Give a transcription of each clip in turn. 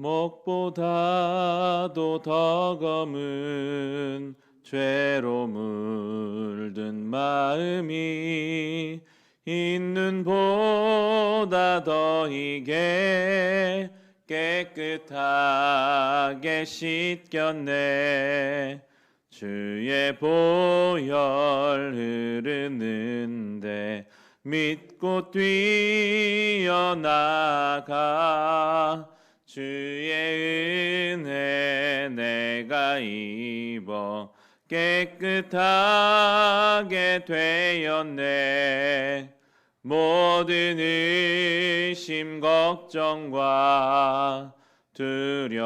목보다도 더 검은 죄로 물든 마음이 있는 보다 더 이게 깨끗하게 씻겼네. 주의 보혈 흐르는데 믿고 뛰어나가 주의 은혜 내가 입어 깨끗하게 되었네. 모든 의심 걱정과 두려움이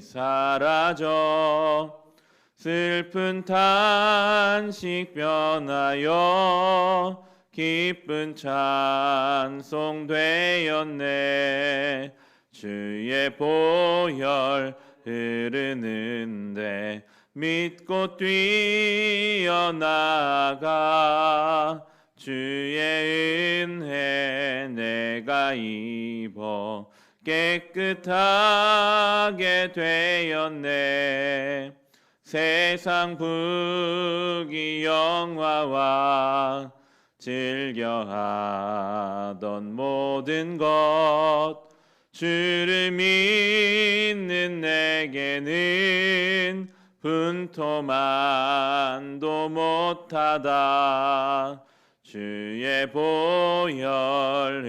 사라져 슬픈 탄식 변하여 기쁜 찬송 되었네 주의 보혈 흐르는데 믿고 뛰어나가. 주의 은혜 내가 입어 깨끗하게 되었네. 세상 부귀 영화와 즐겨하던 모든 것 주를 믿는 내게는 분토만도 못하다. 주의 보혈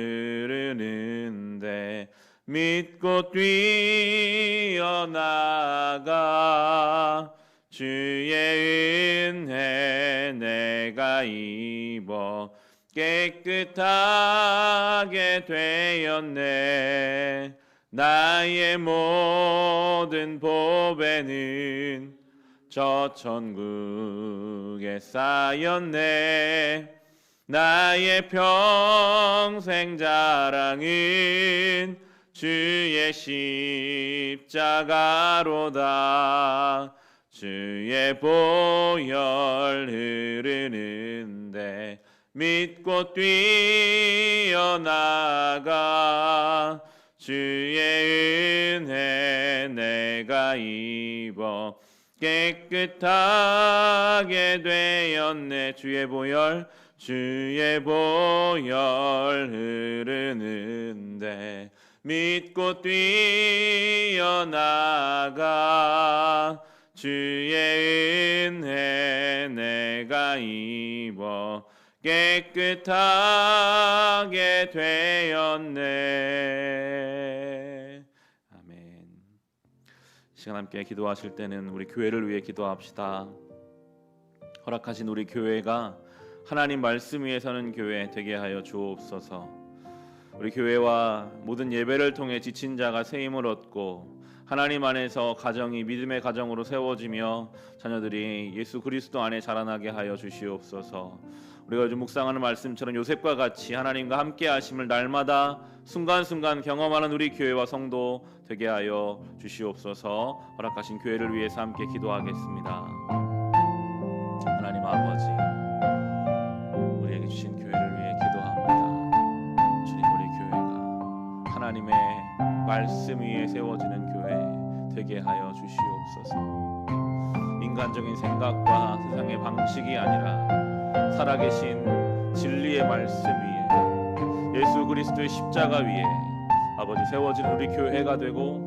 흐르는데 믿고 뛰어나가. 주의 은혜 내가 입어 깨끗하게 되었네. 나의 모든 보배는 저 천국에 쌓였네. 나의 평생 자랑은 주의 십자가로다. 주의 보혈 흐르는데 믿고 뛰어나가 주의 은혜 내가 입어 깨끗하게 되었네. 주의 보혈 주의 보혈 흐르는데 믿고 뛰어나가 주의 은혜 내가 입어 깨끗하게 되었네. 아멘. 시간 함께 기도하실 때는 우리 교회를 위해 기도합시다. 허락하신 우리 교회가 하나님 말씀 위에 서는 교회 되게 하여 주옵소서. 우리 교회와 모든 예배를 통해 지친 자가 새 힘을 얻고 하나님 안에서 가정이 믿음의 가정으로 세워지며 자녀들이 예수 그리스도 안에 자라나게 하여 주시옵소서. 우리가 요즘 묵상하는 말씀처럼 요셉과 같이 하나님과 함께 하심을 날마다 순간순간 경험하는 우리 교회와 성도 되게 하여 주시옵소서. 허락하신 교회를 위해서 함께 기도하겠습니다. 하나님 아버지 주신 교회를 위해 기도합니다. 주님 우리 교회가 하나님의 말씀 위에 세워지는 교회 되게 하여 주시옵소서. 인간적인 생각과 세상의 방식이 아니라 살아계신 진리의 말씀 위에 예수 그리스도의 십자가 위에 아버지 세워진 우리 교회가 되고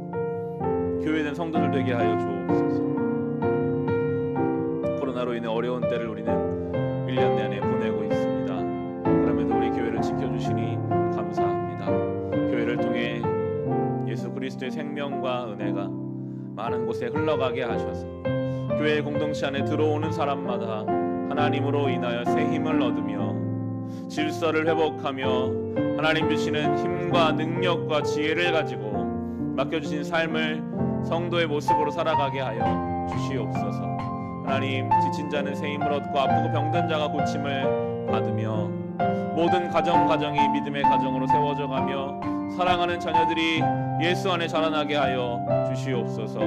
교회된 성도들 되게 하여 주옵소서. 코로나로 인해 어려운 때를 우리는 1년 내내 보내고 그리스도의 생명과 은혜가 많은 곳에 흘러가게 하셔서 교회 공동체 안에 들어오는 사람마다 하나님으로 인하여 새 힘을 얻으며 질서를 회복하며 하나님 주시는 힘과 능력과 지혜를 가지고 맡겨주신 삶을 성도의 모습으로 살아가게 하여 주시옵소서. 하나님 지친 자는 새 힘을 얻고 아프고 병든 자가 고침을 받으며 모든 가정 가정이 믿음의 가정으로 세워져 가며 사랑하는 자녀들이 예수 안에 자라나게 하여 주시옵소서.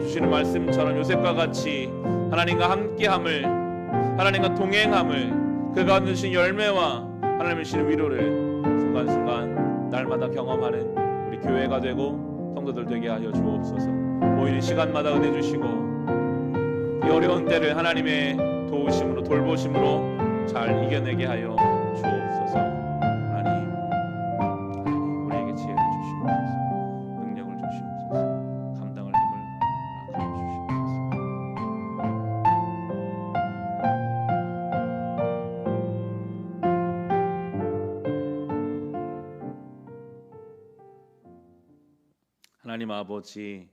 주시는 말씀처럼 요셉과 같이 하나님과 함께함을 하나님과 동행함을 그 가운데 주신 열매와 하나님 주시는 위로를 순간순간 날마다 경험하는 우리 교회가 되고 성도들 되게 하여 주옵소서. 모이는 시간마다 은혜 주시고 이 어려운 때를 하나님의 도우심으로 돌보심으로 잘 이겨내게 하여 주옵소서. 하나님, 하나님 우리에게 지혜를 주시옵소서. 능력을 주시옵소서. 감당할 힘을 허락하여 주시옵소서. 하나님 아버지,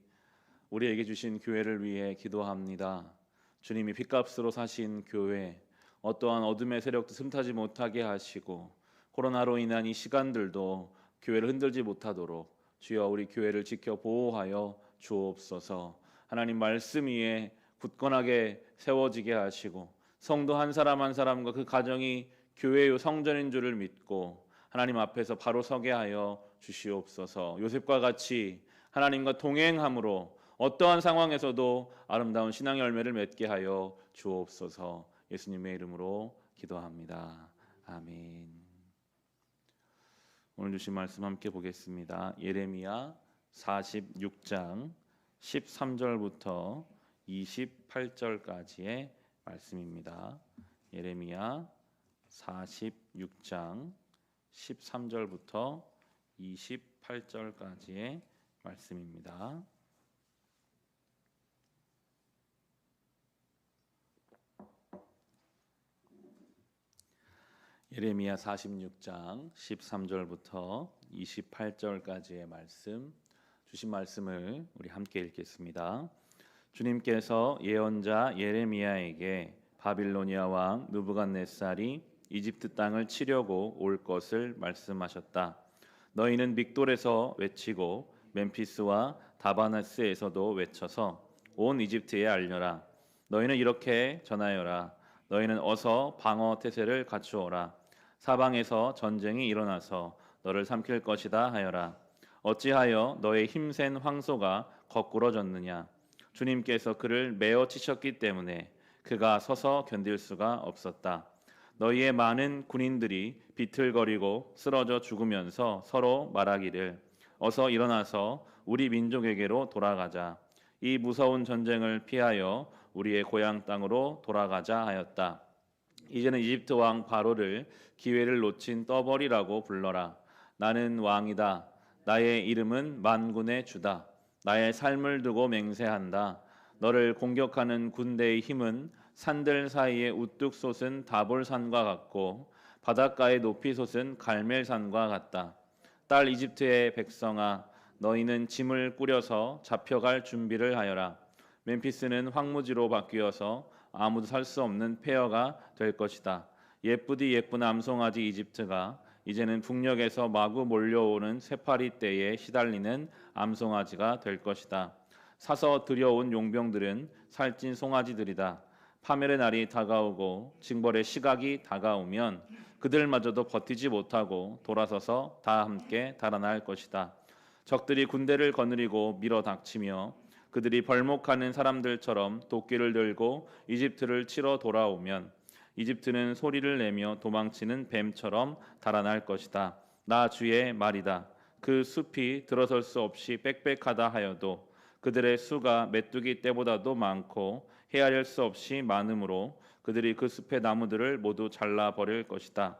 우리에게 주신 교회를 위해 기도합니다. 주님이 핏값으로 사신 교회, 어떠한 어둠의 세력도 틈타지 못하게 하시고 코로나로 인한 이 시간들도 교회를 흔들지 못하도록 주여 우리 교회를 지켜 보호하여 주옵소서. 하나님 말씀 위에 굳건하게 세워지게 하시고 성도 한 사람 한 사람과 그 가정이 교회의 성전인 줄을 믿고 하나님 앞에서 바로 서게 하여 주시옵소서. 요셉과 같이 하나님과 동행함으로 어떠한 상황에서도 아름다운 신앙의 열매를 맺게 하여 주옵소서. 예수님의 이름으로 기도합니다. 아멘. 오늘 주신 말씀 함께 보겠습니다. 예레미야 46장 13절부터 28절까지의 말씀입니다. 예레미야 46장 13절부터 28절까지의 말씀입니다. 예레미야 46장 13절부터 28절까지의 말씀 주신 말씀을 우리 함께 읽겠습니다. 주님께서 예언자 예레미야에게 바빌로니아 왕 느부갓네살이 이집트 땅을 치려고 올 것을 말씀하셨다. 너희는 믹돌에서 외치고 멤피스와 다바나스에서도 외쳐서 온 이집트에 알려라. 너희는 이렇게 전하여라. 너희는 어서 방어 태세를 갖추어라. 사방에서 전쟁이 일어나서 너를 삼킬 것이다 하여라. 어찌하여 너의 힘센 황소가 거꾸러졌느냐? 주님께서 그를 메어 치셨기 때문에 그가 서서 견딜 수가 없었다. 너희의 많은 군인들이 비틀거리고 쓰러져 죽으면서 서로 말하기를 어서 일어나서 우리 민족에게로 돌아가자. 이 무서운 전쟁을 피하여 우리의 고향 땅으로 돌아가자 하였다. 이제는 이집트 왕 바로를 기회를 놓친 떠벌이라고 불러라. 나는 왕이다. 나의 이름은 만군의 주다. 나의 삶을 두고 맹세한다. 너를 공격하는 군대의 힘은 산들 사이에 우뚝 솟은 다볼산과 같고 바닷가의 높이 솟은 갈멜산과 같다. 딸 이집트의 백성아, 너희는 짐을 꾸려서 잡혀갈 준비를 하여라. 멤피스는 황무지로 바뀌어서 아무도 살 수 없는 폐허가 될 것이다. 예쁘디 예쁜 암송아지 이집트가 이제는 북녘에서 마구 몰려오는 새파리 떼에 시달리는 암송아지가 될 것이다. 사서 들여온 용병들은 살찐 송아지들이다. 파멸의 날이 다가오고 징벌의 시각이 다가오면 그들마저도 버티지 못하고 돌아서서 다 함께 달아날 것이다. 적들이 군대를 거느리고 밀어 닥치며 그들이 벌목하는 사람들처럼 도끼를 들고 이집트를 치러 돌아오면 이집트는 소리를 내며 도망치는 뱀처럼 달아날 것이다. 나 주의 말이다. 그 숲이 들어설 수 없이 빽빽하다 하여도 그들의 수가 메뚜기 떼보다도 많고 헤아릴 수 없이 많으므로 그들이 그 숲의 나무들을 모두 잘라 버릴 것이다.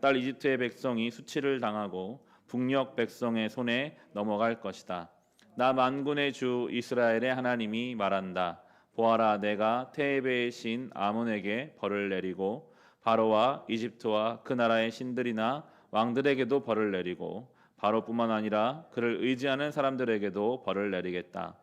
딸 이집트의 백성이 수치를 당하고 북녘 백성의 손에 넘어갈 것이다. 나 만군의 주 이스라엘의 하나님이 말한다. 보아라 내가 테베의 신 아몬에게 벌을 내리고 바로와 이집트와 그 나라의 신들이나 왕들에게도 벌을 내리고 바로뿐만 아니라 그를 의지하는 사람들에게도 벌을 내리겠다.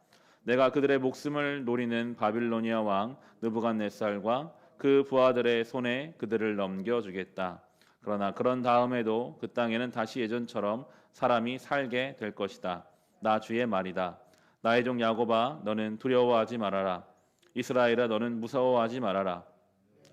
내가 그들의 목숨을 노리는 바빌로니아 왕 느부갓네살과 그 부하들의 손에 그들을 넘겨 주겠다. 그러나 그런 다음에도 그 땅에는 다시 예전처럼 사람이 살게 될 것이다. 나 주의 말이다. 나의 종 야곱아 너는 두려워하지 말아라. 이스라엘아 너는 무서워하지 말아라.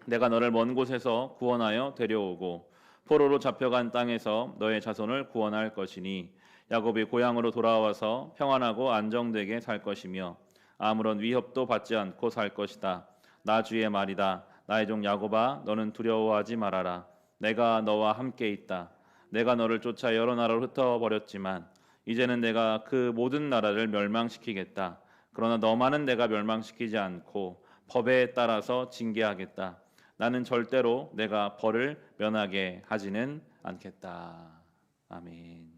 내가 너를 먼 곳에서 구원하여 데려오고 포로로 잡혀간 땅에서 너의 자손을 구원할 것이니 야곱이 고향으로 돌아와서 평안하고 안정되게 살 것이며 아무런 위협도 받지 않고 살 것이다. 나 주의 말이다. 나의 종 야곱아 너는 두려워하지 말아라. 내가 너와 함께 있다. 내가 너를 쫓아 여러 나라로 흩어 버렸지만 이제는 내가 그 모든 나라를 멸망시키겠다. 그러나 너만은 내가 멸망시키지 않고 법에 따라서 징계하겠다. 나는 절대로 내가 벌을 면하게 하지는 않겠다. 아멘.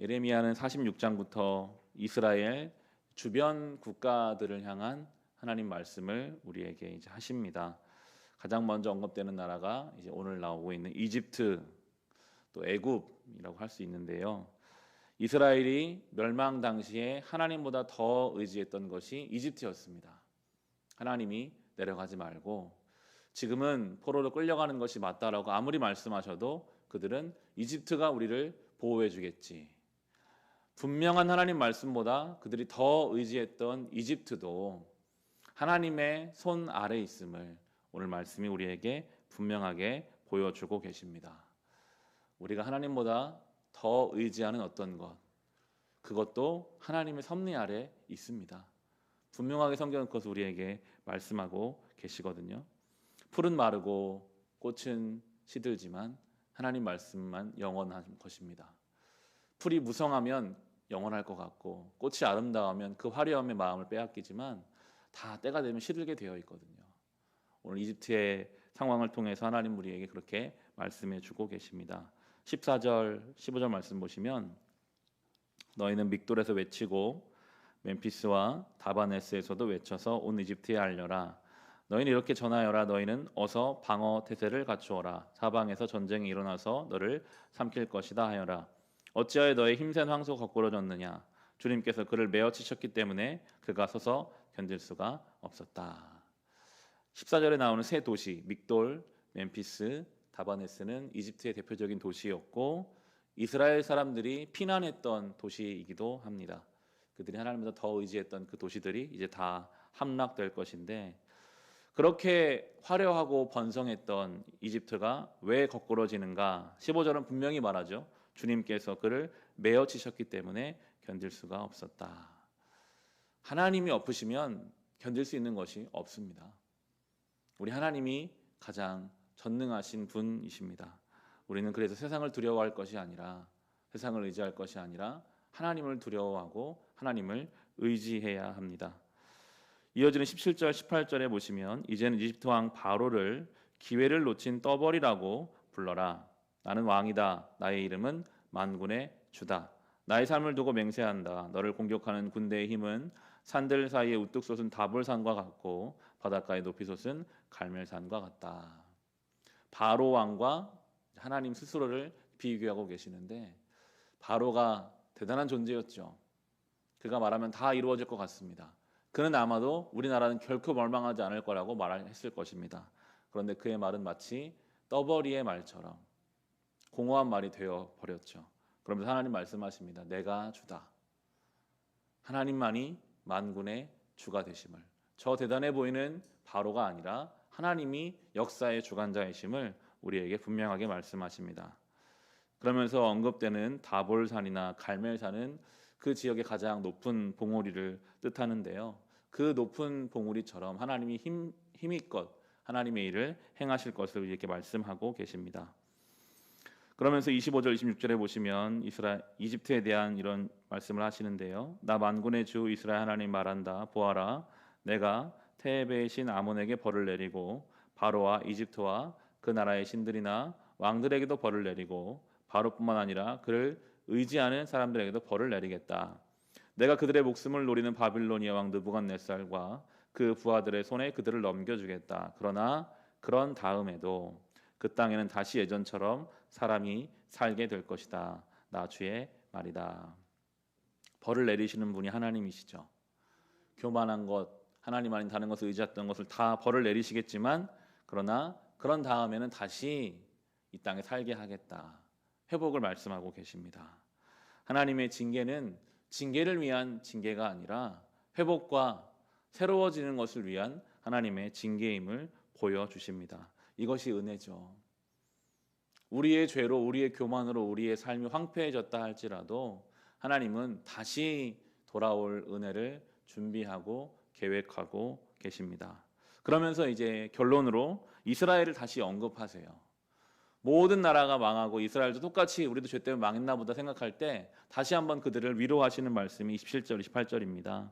예레미야는 46장부터 이스라엘 주변 국가들을 향한 하나님 말씀을 우리에게 이제 하십니다. 가장 먼저 언급되는 나라가 이제 오늘 나오고 있는 이집트 또 애굽이라고 할 수 있는데요. 이스라엘이 멸망 당시에 하나님보다 더 의지했던 것이 이집트였습니다. 하나님이 내려가지 말고 지금은 포로로 끌려가는 것이 맞다라고 아무리 말씀하셔도 그들은 이집트가 우리를 보호해 주겠지. 분명한 하나님 말씀보다 그들이 더 의지했던 이집트도 하나님의 손 아래 있음을 오늘 말씀이 우리에게 분명하게 보여주고 계십니다. 우리가 하나님보다 더 의지하는 어떤 것, 그것도 하나님의 섭리 아래 있습니다. 분명하게 성경은 그것을 우리에게 말씀하고 계시거든요. 풀은 마르고 꽃은 시들지만 하나님 말씀만 영원한 것입니다. 풀이 무성하면 영원할 것 같고 꽃이 아름다우면 그 화려함의 마음을 빼앗기지만 다 때가 되면 시들게 되어 있거든요. 오늘 이집트의 상황을 통해서 하나님 우리에게 그렇게 말씀해 주고 계십니다. 14절, 15절 말씀 보시면 너희는 믹돌에서 외치고 멤피스와 다바네스에서도 외쳐서 온 이집트에 알려라. 너희는 이렇게 전하여라. 너희는 어서 방어 태세를 갖추어라. 사방에서 전쟁이 일어나서 너를 삼킬 것이다 하여라. 어찌하여 너의 힘센 황소 거꾸러졌느냐? 주님께서 그를 메어 치셨기 때문에 그가 서서 견딜 수가 없었다. 14절에 나오는 세 도시 믹돌, 멤피스, 다바네스는 이집트의 대표적인 도시였고 이스라엘 사람들이 피난했던 도시이기도 합니다. 그들이 하나님보다 더 의지했던 그 도시들이 이제 다 함락될 것인데 그렇게 화려하고 번성했던 이집트가 왜 거꾸러지는가? 15절은 분명히 말하죠. 주님께서 그를 메어 치셨기 때문에 견딜 수가 없었다. 하나님이 엎으시면 견딜 수 있는 것이 없습니다. 우리 하나님이 가장 전능하신 분이십니다. 우리는 그래서 세상을 두려워할 것이 아니라 세상을 의지할 것이 아니라 하나님을 두려워하고 하나님을 의지해야 합니다. 이어지는 17절 18절에 보시면 이제는 이집트 왕 바로를 기회를 놓친 떠벌이라고 불러라. 나는 왕이다. 나의 이름은 만군의 주다. 나의 삶을 두고 맹세한다. 너를 공격하는 군대의 힘은 산들 사이에 우뚝 솟은 다볼산과 같고 바닷가의 높이 솟은 갈멜산과 같다. 바로 왕과 하나님 스스로를 비교하고 계시는데 바로가 대단한 존재였죠. 그가 말하면 다 이루어질 것 같습니다. 그는 아마도 우리나라는 결코 멸망하지 않을 거라고 말했을 것입니다. 그런데 그의 말은 마치 떠버리의 말처럼 공허한 말이 되어 버렸죠. 그러면서 하나님 말씀하십니다. 내가 주다. 하나님만이 만군의 주가 되심을. 저 대단해 보이는 바로가 아니라 하나님이 역사의 주관자이심을 우리에게 분명하게 말씀하십니다. 그러면서 언급되는 다볼산이나 갈멜산은 그 지역의 가장 높은 봉우리를 뜻하는데요. 그 높은 봉우리처럼 하나님이 힘, 힘있껏 하나님의 일을 행하실 것을 이렇게 말씀하고 계십니다. 그러면서 25절 26절에 보시면 이스라 이집트에 대한 이런 말씀을 하시는데요. 나 만군의 주 이스라엘 하나님 말한다. 보아라 내가 테베의 신 아몬에게 벌을 내리고 바로와 이집트와 그 나라의 신들이나 왕들에게도 벌을 내리고 바로뿐만 아니라 그를 의지하는 사람들에게도 벌을 내리겠다. 내가 그들의 목숨을 노리는 바빌로니아 왕 느부갓네살과 그 부하들의 손에 그들을 넘겨주겠다. 그러나 그런 다음에도 그 땅에는 다시 예전처럼 사람이 살게 될 것이다. 나 주의 말이다. 벌을 내리시는 분이 하나님이시죠. 교만한 것, 하나님 아닌 다른 것을 의지했던 것을 다 벌을 내리시겠지만 그러나 그런 다음에는 다시 이 땅에 살게 하겠다. 회복을 말씀하고 계십니다. 하나님의 징계는 징계를 위한 징계가 아니라 회복과 새로워지는 것을 위한 하나님의 징계임을 보여 주십니다. 이것이 은혜죠. 우리의 죄로 우리의 교만으로 우리의 삶이 황폐해졌다 할지라도 하나님은 다시 돌아올 은혜를 준비하고 계획하고 계십니다. 그러면서 이제 결론으로 이스라엘을 다시 언급하세요. 모든 나라가 망하고 이스라엘도 똑같이 우리도 죄 때문에 망했나 보다 생각할 때 다시 한번 그들을 위로하시는 말씀이 27절 28절입니다.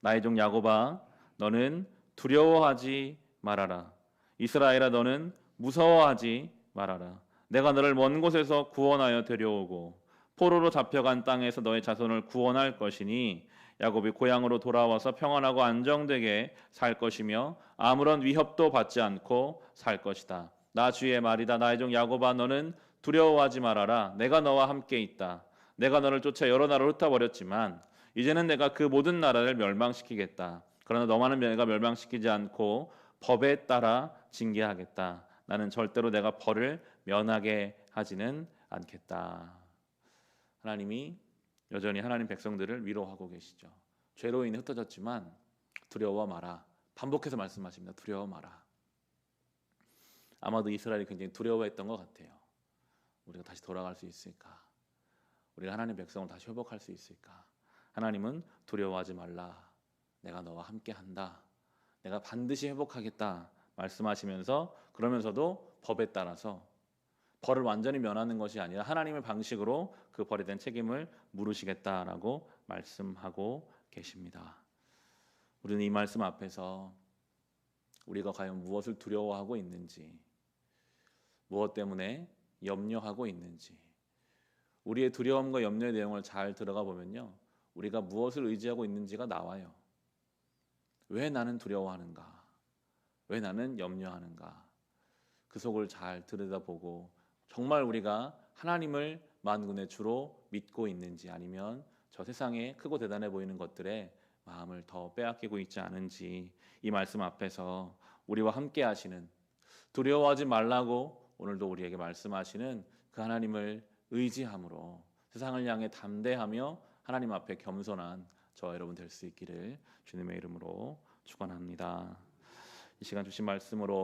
나의 종 야곱아 너는 두려워하지 말아라. 이스라엘아 너는 무서워하지 말아라. 내가 너를 먼 곳에서 구원하여 데려오고 포로로 잡혀간 땅에서 너의 자손을 구원할 것이니 야곱이 고향으로 돌아와서 평안하고 안정되게 살 것이며 아무런 위협도 받지 않고 살 것이다. 나 주의 말이다. 나의 종 야곱아 너는 두려워하지 말아라. 내가 너와 함께 있다. 내가 너를 쫓아 여러 나라로 흩어버렸지만 이제는 내가 그 모든 나라를 멸망시키겠다. 그러나 너만은 내가 멸망시키지 않고 법에 따라 징계하겠다. 나는 절대로 내가 벌을 면하게 하지는 않겠다. 하나님이 여전히 하나님 백성들을 위로하고 계시죠. 죄로 인해 흩어졌지만 두려워 마라. 반복해서 말씀하십니다. 두려워 마라. 아마도 이스라엘이 굉장히 두려워했던 것 같아요. 우리가 다시 돌아갈 수 있을까? 우리가 하나님 백성을 다시 회복할 수 있을까? 하나님은 두려워하지 말라. 내가 너와 함께 한다. 내가 반드시 회복하겠다. 말씀하시면서 그러면서도 법에 따라서 벌을 완전히 면하는 것이 아니라 하나님의 방식으로 그 벌에 대한 책임을 물으시겠다라고 말씀하고 계십니다. 우리는 이 말씀 앞에서 우리가 과연 무엇을 두려워하고 있는지, 무엇 때문에 염려하고 있는지, 우리의 두려움과 염려의 내용을 잘 들어가 보면요, 우리가 무엇을 의지하고 있는지가 나와요. 왜 나는 두려워하는가? 왜 나는 염려하는가? 그 속을 잘 들여다보고 정말 우리가 하나님을 만군의 주로 믿고 있는지 아니면 저 세상에 크고 대단해 보이는 것들에 마음을 더 빼앗기고 있지 않은지 이 말씀 앞에서 우리와 함께 하시는 두려워하지 말라고 오늘도 우리에게 말씀하시는 그 하나님을 의지함으로 세상을 향해 담대하며 하나님 앞에 겸손한 저와 여러분 될 수 있기를 주님의 이름으로 축원합니다. 이 시간 주신 말씀으로